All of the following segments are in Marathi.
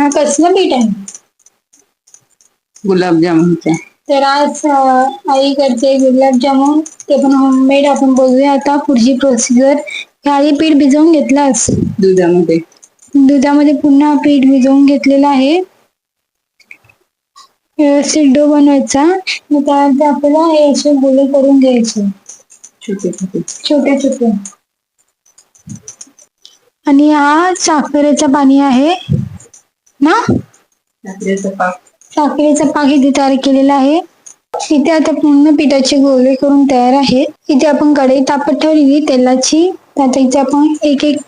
हा कसलं पीठ आहे? गुलाबजामुनचा. तर आज आई करते गुलाबजामुन. ते पण होममेड आपण बघूया आता. पुढची प्रोसिजर आधी पीठ भिजवून घेतलास दुधामध्ये. दुधामध्ये पुन्हा पीठ भिजवून घेतलेलं आहे. व्यवस्थित डो बनवायचा. त्यानंतर आपल्याला हे असे गोळे करून घ्यायचे. छोटे छोटे. छोटे छोटे. आणि हा साखरेचं पाणी आहे. ना? साखरेचा पाक. इथे तयार केलेला आहे. इथे आता पूर्ण पिठाचे गोळे करून तयार आहेत. इथे आपण कढई तापत ठेवलेली तेलाची. त्यात इथे आपण एक एक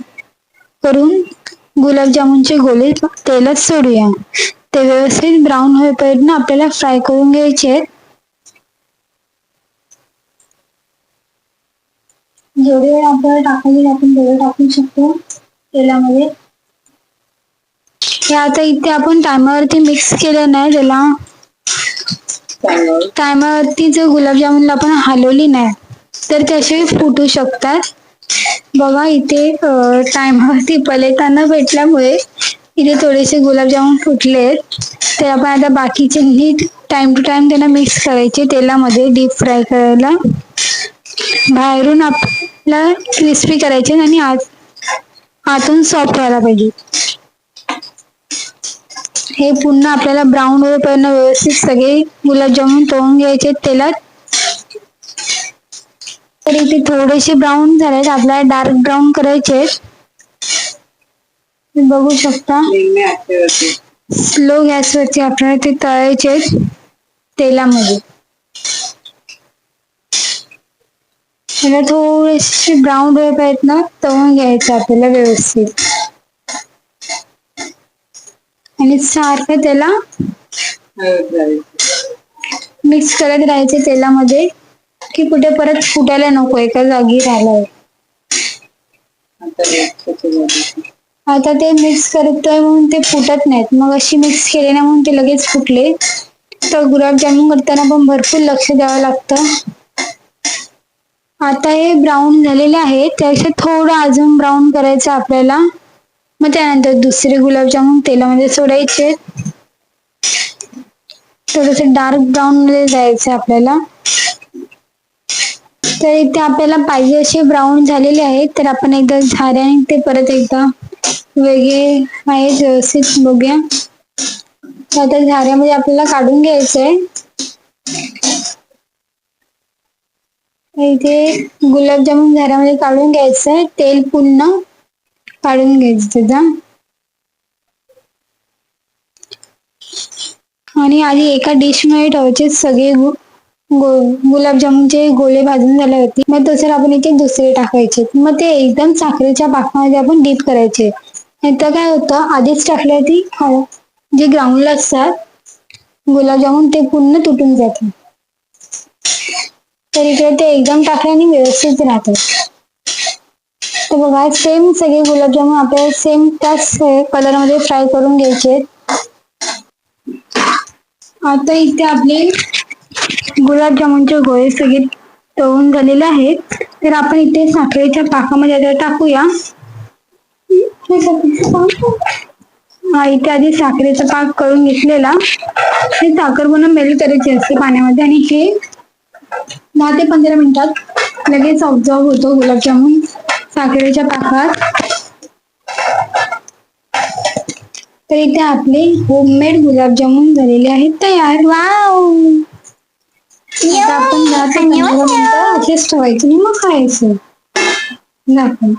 करून गुलाबजामुनचे गोळे तेलात सोडूया. ते व्यवस्थित ब्राऊन होईपर्यंत आपल्याला फ्राय करून घ्यायचे आहेत. जेवढे आपल्याला टाकायचे आपण तेवढे टाकू शकतो तेलामध्ये. हे आता इथे आपण टायमावरती मिक्स केलं नाही त्याला टायमावरती जर गुलाबजामुनला आपण हलवली नाही तर ते असे फुटू शकतात. बघा इथे टायमावरती पलेताना भेटल्यामुळे इथे थोडेसे गुलाबजामुन फुटलेत. तर आपण आता बाकीचे नीट टाइम टू टाइम त्यांना मिक्स करायचे तेलामध्ये डीप फ्राय करायला. बाहेरून आपल्याला क्रिस्पी करायचे आणि आत आतून सॉफ्ट व्हायला पाहिजे. हे पुन्हा आपल्याला ब्राऊन होईपर्यंत व्यवस्थित सगळे गुलाबजामुन तळून घ्यायचे तेलात. तर इथे थोडेसे ब्राऊन झालेत. आपल्याला डार्क ब्राऊन करायचे आहेत. बघू शकता. स्लो गॅस स्लो गॅसवरती आपल्याला ते तळायचे आहेत तेलामध्ये. थोडेसे ब्राऊन होईपर्यंत ना तळून घ्यायचं आपल्याला व्यवस्थित. आणि सारखं त्याला मिक्स करत राहायचे तेलामध्ये की कुठे परत फुटायला नको एका जागी राहायला आता आता ते मिक्स करतोय म्हणून ते फुटत नाहीत. मग अशी मिक्स केले ना म्हणून ते लगेच फुटले. तर गुलाबजामुन करताना पण भरपूर लक्ष द्यावं लागतं. आता हे ब्राऊन झालेले आहे त्यापेक्षा थोडं अजून ब्राऊन करायचं आपल्याला. मग त्यानंतर दुसरे गुलाबजामुन तेलामध्ये सोडायचे. थोडस डार्क ब्राऊन मध्ये जायचं आपल्याला. तर इथे आपल्याला पाहिजे असे ब्राऊन झालेले आहेत. तर आपण एकदा झाऱ्याने ते परत एकदा वेगळे आहेत व्यवस्थित बघूया. तर आता झाऱ्यामध्ये आपल्याला काढून घ्यायचंय. इथे गुलाबजामुन झाऱ्यामध्ये काढून घ्यायचंय. तेल पुन्हा काढून घ्यायचं त्याचा. आणि आधी एका डिशमध्ये ठेवायचे सगळे गो- गुलाबजामुनचे गोळे भाजून झाले होते. मग तसं आपण इथे दुसरे टाकायचे. मग ते एकदम साखरेच्या पाकामध्ये आपण डीप करायचे. नाहीतर काय होतं आधीच टाकले ती जे ग्राउंडला असतात गुलाबजामुन ते पूर्ण तुटून जातात तर इकडे ते एकदम टाकल्याने व्यवस्थित राहतात तर बघा सेम सगळे गुलाबजामुन आपल्याला सेम त्याच कलरमध्ये फ्राय करून घ्यायचे. आता इथे आपले गुलाबजामुनचे गोळे सगळे तळून झालेले आहेत. तर आपण इथे साखरेच्या पाकामध्ये आता टाकूया. हा इथे आधी साखरेचा पाक करून घेतलेला. हे साखर म्हणून मेल्ट करायची असते पाण्यामध्ये आणि हे दहा ते पंधरा मिनिटात लगेच ऑब्झर्व होतो गुलाबजामुन साखरेच्या पाकात. तर इथे आपले होममेड गुलाबजामुन झालेले आहेत तयार. वाव आपण ठेवायचे आणि मग खायचं. झाकण